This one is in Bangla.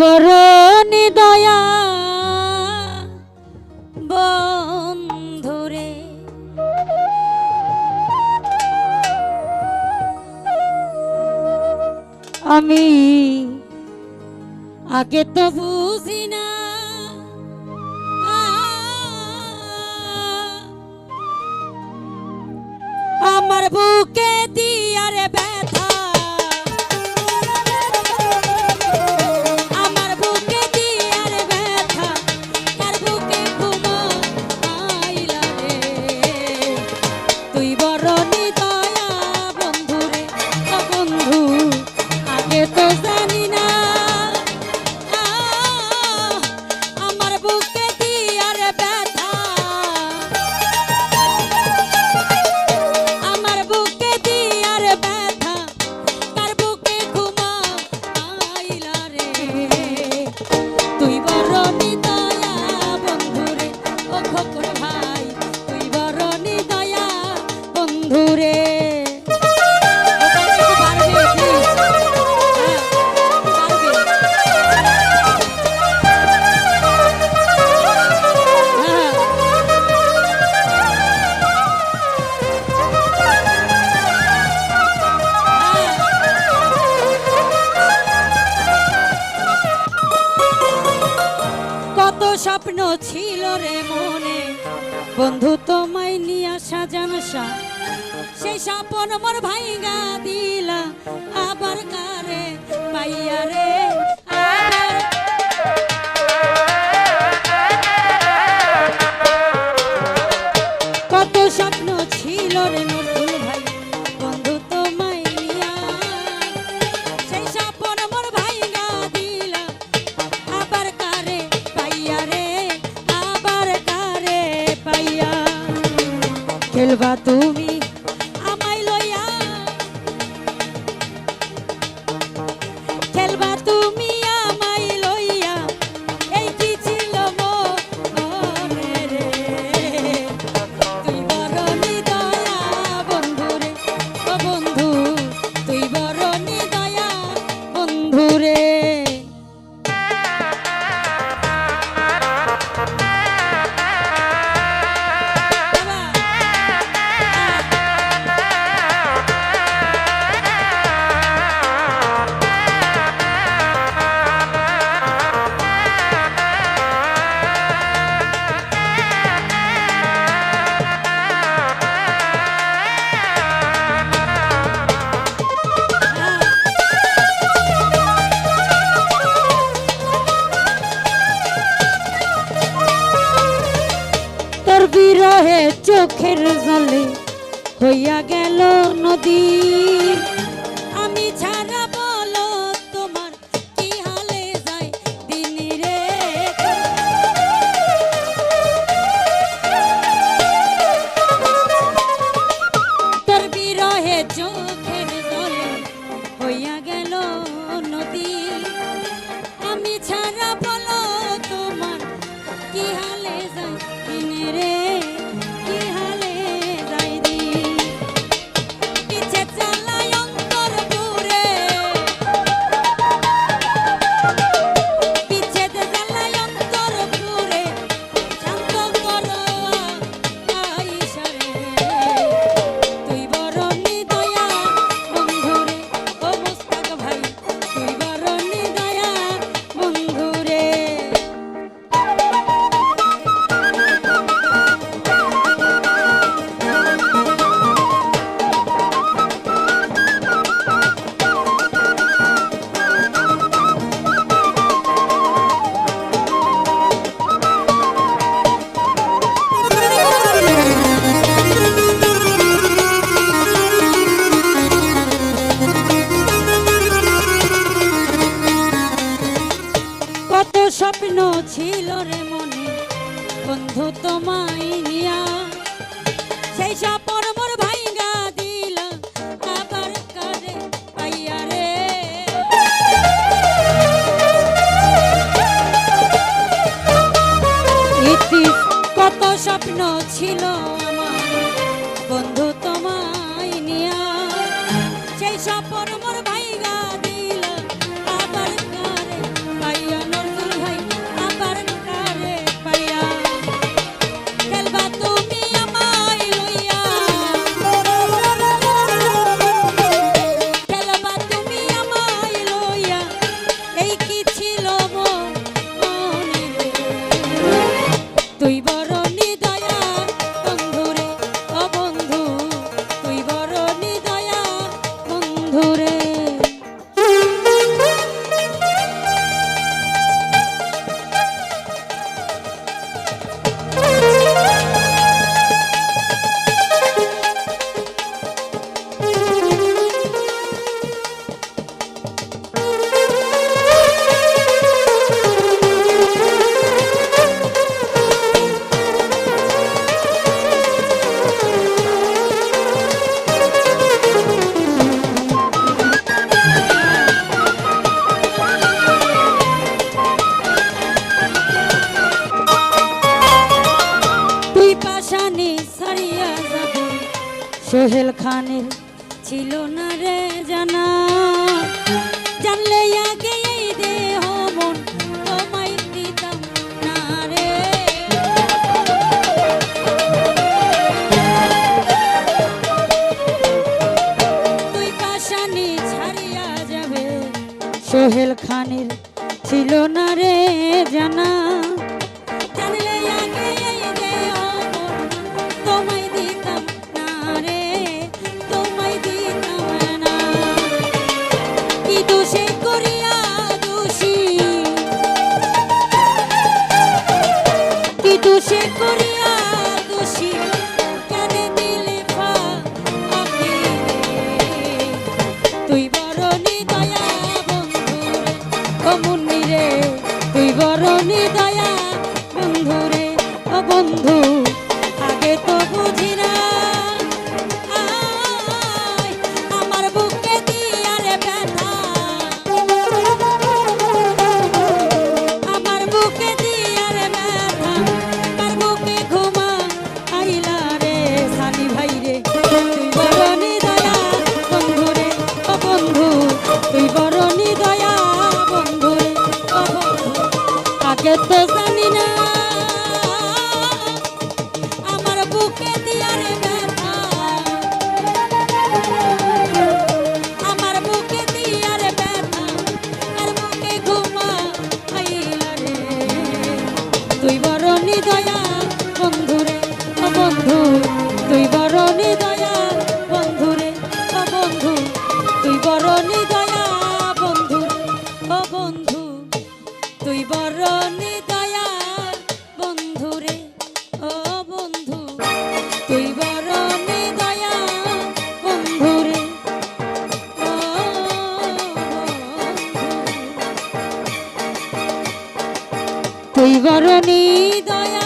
বড় নিদয়া বন্ধুরে। আমি আগে তো বুঝি না। আমার বুকে দিয়ারে ব্যা বন্ধু তোমায় নিয়া সাজান সা। সেই সাপন মোর ভাইগা দিলা আবার কারে পাইয়া রে? খেলবা তুমি? চোখের জলে হইয়া গেল নদী আমি ছাড়া বলো তোমার কি হালে যায় দিন রে তোর বিরহে চোখের জলে হইয়া গেল নদী। স্বপ্ন ছিল রে মনে বন্ধু তোমায় নিয়া। সেই স্বপ্ন মোর ভাইঙ্গা কত স্বপ্ন ছিল আসানি সারিয়া যাবে। সোহেল খানের ছিল না রে জানা। জানলে আগে এই দেহ মন যাবে। সোহেল খানের ছিল না রে জানা। তুই বরণী দয়া